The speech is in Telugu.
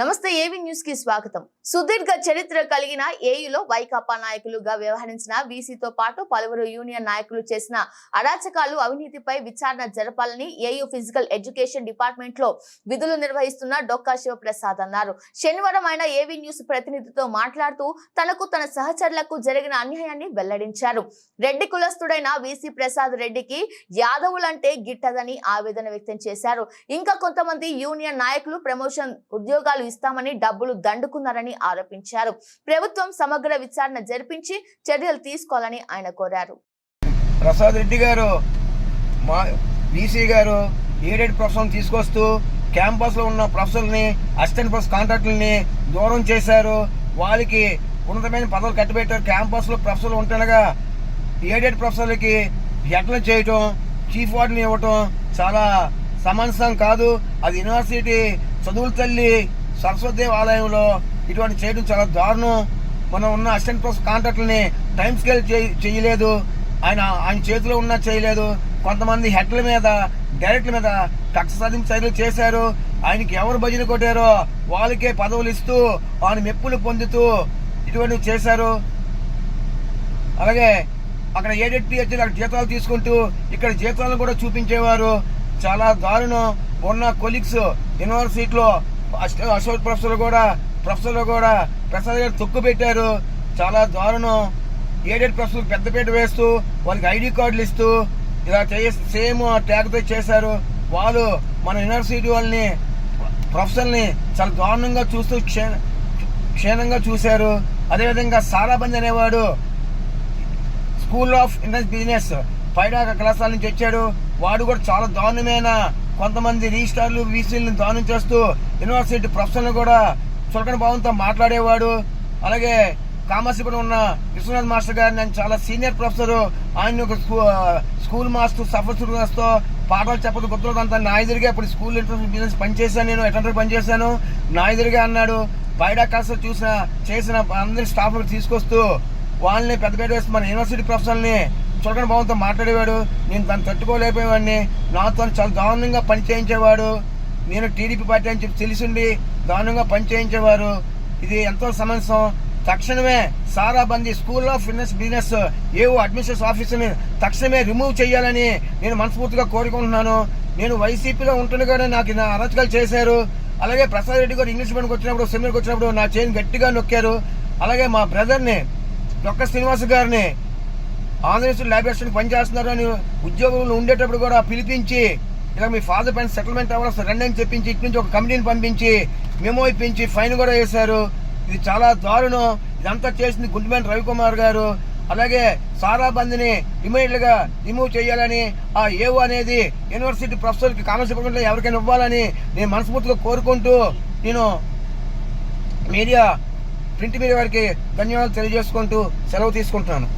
నమస్తే ఏవి న్యూస్కి స్వాగతం. సుదీర్ఘ చరిత్ర కలిగిన ఏయులో వైకాపా నాయకులుగా వ్యవహరించిన వీసీతో పాటు పలువురు యూనియన్ నాయకులు చేసిన అరాచకాలు అవినీతిపై విచారణ జరపాలని ఏయు ఫిజికల్ ఎడ్యుకేషన్ డిపార్ట్మెంట్లో విధులు నిర్వహిస్తున్న డొక్కా శివప్రసాద్ అన్నారు. శనివారం ఆయన ఏవి న్యూస్ ప్రతినిధితో మాట్లాడుతూ తనకు తన సహచరులకు జరిగిన అన్యాయాన్ని వెల్లడించారు. రెడ్డి కులస్తుడైన వీసీ ప్రసాద్ రెడ్డికి యాదవులంటే గిట్టదని ఆవేదన వ్యక్తం చేశారు. ఇంకా కొంతమంది యూనియన్ నాయకులు ప్రమోషన్ ఉద్యోగాలు ఇస్తామని డబ్బులు దండుకున్నారని ఆరోపించారు. ప్రభుత్వం సమగ్ర విచారణ జరిపించి చర్యలు తీసుకోవాలని ఆయన కోరారు. ప్రసాద్ రెడ్డి గారు మా బీసీ గారు ఏడెడ్ ప్రొఫెసర్ తీసుకొస్తూ క్యాంపస్లో ఉన్న ప్రొఫెసర్ని అసిస్టెంట్ ప్రొఫెసర్ కాంట్రాక్టుల్ని దూరం చేశారు. వాళ్ళకి ఉన్నతమైన పదవులు కట్టిపెట్టారు. క్యాంపస్లో ప్రొఫెసర్లు ఉంటుండగా ఏడెడ్ ప్రొఫెసర్లకి ఎట్లా చేయటం చీఫ్ వార్డుని ఇవ్వటం చాలా సమంజసం కాదు. అది యూనివర్సిటీ చదువుల తల్లి సరస్వతి ఆలయంలో ఇటువంటి చేయడం చాలా దారుణం. మనం ఉన్న అసిస్టెంట్ ప్రొఫెసర్ కాంట్రాక్టులని టైం స్కేల్ చేయలేదు. ఆయన ఆయన చేతిలో ఉన్నా చేయలేదు. కొంతమంది హెడ్ల మీద డైరెక్ట్ల మీద కక్ష సాధింపు చర్యలు చేశారు. ఆయనకి ఎవరు భజన కొట్టారో వాళ్ళకే పదవులు ఇస్తూ ఆయన మెప్పులు పొందుతూ ఇటువంటివి చేశారు. అలాగే అక్కడ ఏడెడ్ వచ్చి అక్కడ జీతాలు తీసుకుంటూ ఇక్కడ జీతాలను కూడా చూపించేవారు. చాలా దారుణం. ఉన్న కొలీగ్స్ యూనివర్సిటీలో అశోక్ ప్రొఫెసర్ కూడా ప్రొఫెసర్లు కూడా ప్రసాద్ గారు తొక్కు పెట్టారు. చాలా దారుణం. ఏడెడ్ ప్రొఫెసర్ పెద్దపేట వేస్తూ వాళ్ళకి ఐడి కార్డులు ఇస్తూ ఇలా చేసి సేమ్ ట్యాగ్తో చేశారు. వాళ్ళు మన యూనివర్సిటీ వాళ్ళని ప్రొఫెసర్ని చాలా దారుణంగా చూస్తూ క్షే క్షీణంగా చూశారు. అదేవిధంగా సారాబంద్ అనేవాడు స్కూల్ ఆఫ్ ఇండస్ బిజినెస్ పైడాక కళాశాల నుంచి వచ్చాడు. వాడు కూడా చాలా దారుణమైన కొంతమంది రిజిస్టార్లు వీసీలను దానం చేస్తూ యూనివర్సిటీ ప్రొఫెసర్లు కూడా చులకన భావంతో మాట్లాడేవాడు. అలాగే కామర్సిపురం ఉన్న విశ్వనాథ్ మాస్టర్ గారు నేను చాలా సీనియర్ ప్రొఫెసర్ ఆయన ఒక స్కూల్ మాస్టర్ సఫర్తో పాఠాలు చెప్పదు గుర్తులంతా నా ఎదురుగా ఇప్పుడు స్కూల్ ఇంటర్నెట్ బిజినెస్ పనిచేశాను నేను అటెండర్ పనిచేశాను నా ఎదురుగా అన్నాడు. బయట కాస్త చూసిన చేసిన అందరి స్టాఫ్ తీసుకొస్తూ వాళ్ళని పెద్ద పెద్ద వేసి మన యూనివర్సిటీ ప్రొఫెసర్ని చులకన భావంతో మాట్లాడేవాడు. నేను దాన్ని తట్టుకోలేకపోయేవాడిని. నాతో చాలా దారుణంగా పని చేయించేవాడు. నేను టీడీపీ పార్టీ అని చెప్పి తెలిసిండి దారుణంగా పని చేయించేవారు. ఇది ఎంతో సమంజసం. తక్షణమే సారాబందీ స్కూల్ ఆఫ్ ఫిట్నెస్ బిజినెస్ ఏవో అడ్మినిస్ట్రేషన్ ఆఫీసుని తక్షణమే రిమూవ్ చేయాలని నేను మనస్ఫూర్తిగా కోరుకుంటున్నాను. నేను వైసీపీలో ఉంటుండగానే నాకు నా అరచకాలు చేశారు. అలాగే ప్రసాద్ రెడ్డి గారు ఇంగ్లీష్ మీడియంకి వచ్చినప్పుడు సెమినార్కి వచ్చినప్పుడు నా చేయిని గట్టిగా నొక్కారు. అలాగే మా బ్రదర్ని డొక్క శ్రీనివాస్ గారిని ఆంధ్రప్రదేశ్ ల్యాబొరేటరీ పనిచేస్తున్నారు అని ఉద్యోగులు ఉండేటప్పుడు కూడా పిలిపించి ఇలా మీ ఫాదర్ పైన సెటిల్మెంట్ అవ్వాలి రండి అని చెప్పించి ఇటు నుంచి ఒక కమిటీని పంపించి మెమో ఇప్పించి ఫైన్ కూడా వేశారు. ఇది చాలా దారుణం. ఇదంతా చేసింది గుంటుమేని రవికుమార్ గారు. అలాగే సారాబందిని ఇమీడియట్ రిమూవ్ చేయాలని ఆ ఏవో అనేది యూనివర్సిటీ ప్రొఫెసర్కి కామర్స్ ఎవరికైనా ఇవ్వాలని నేను మనస్ఫూర్తిగా కోరుకుంటూ నేను మీడియా ప్రింట్ మీడియా వారికి ధన్యవాదాలు తెలియజేసుకుంటూ సెలవు తీసుకుంటున్నాను.